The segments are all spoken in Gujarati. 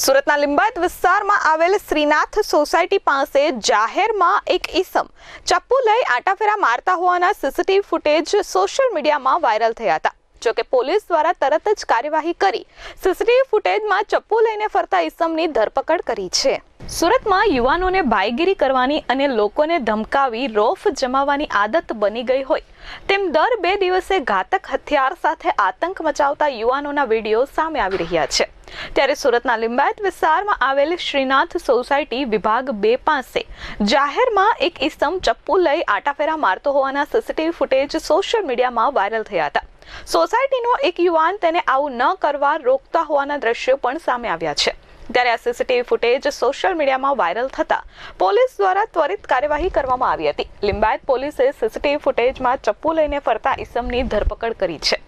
સુરતના લિંબાયત વિસ્તારમાં આવેલ શ્રીનાથ સોસાયટી પાસે જાહેરમાં એક ઈસમ ચપ્પુ લઈ આટાફેરા મારતા હોવાના સીસીટીવી ફૂટેજ સોશિયલ મીડિયામાં વાયરલ થયા હતા. જોકે પોલીસ દ્વારા તરત જ કાર્યવાહી કરી સીસીટીવી ફૂટેજમાં ચપ્પુ લઈને ફરતા ઈસમની ધરપકડ કરી છે. સુરતમાં યુવાનોને ભાઈગીરી કરવાની અને લોકોને ધમકાવી રોફ જમાવવાની આદત બની ગઈ હોય તેમ દર બે દિવસે ઘાતક હથિયાર સાથે આતંક મચાવતા યુવાનોના વીડિયો સામે આવી રહ્યા છે. ત્યારે સુરતના લિંબાયત વિસ્તારમાં આવેલ શ્રીનાથ સોસાયટી વિભાગ બે પાસે જાહેરમાં એક ઇસમ ચપ્પુ લઈ આટાફેરા મારતો હોવાના સીસીટીવી ફૂટેજ સોશિયલ મીડિયામાં વાયરલ થયા હતા. સોસાયટીનો એક યુવાન તેને આવું ન કરવા રોકતા હોવાના દ્રશ્યો પણ સામે આવ્યા છે. ત્યારે આ સીસીટીવી ફૂટેજ સોશિયલ મીડિયામાં વાયરલ થતા પોલીસ દ્વારા ત્વરિત કાર્યવાહી કરવામાં આવી હતી. લિંબાયત પોલીસે સીસીટીવી ફૂટેજમાં ચપ્પુ લઈને ફરતા ઈસમની ધરપકડ કરી છે.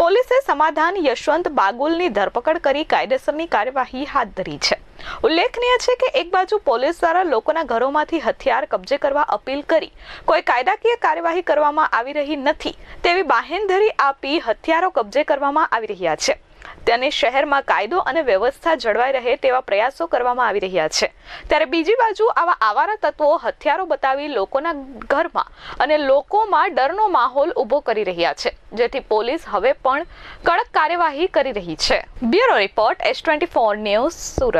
પોલીસે સમાધાન યશવંત બાગુલની ધરપકડ કરી કાયદેસરની કાર્યવાહી હાથ ધરી છે. ઉલ્લેખનીય છે કે એક બાજુ પોલીસ દ્વારા લોકોના ઘરોમાંથી હથિયાર કબજે કરવા અપીલ કરી, કોઈ કાયદાકીય કાર્યવાહી કરવામાં આવી રહી નથી, તેવી બાહેંધરી આપી હથિયારો કબજે કરવામાં આવી રહ્યા છે. તેને શહેરમાં કાયદો અને વ્યવસ્થા જળવાઈ રહે તેવા પ્રયાસો કરવામાં આવી રહ્યા છે. ત્યારે બીજી બાજુ આવા આવારા તત્વો હથિયારો બતાવી લોકોના ઘરમાં અને લોકોમાં ડરનો માહોલ ઊભો કરી રહ્યા છે. જેથી પોલીસ હવે પણ કડક કાર્યવાહી કરી રહી છે. Bureau report S twenty four news Surat.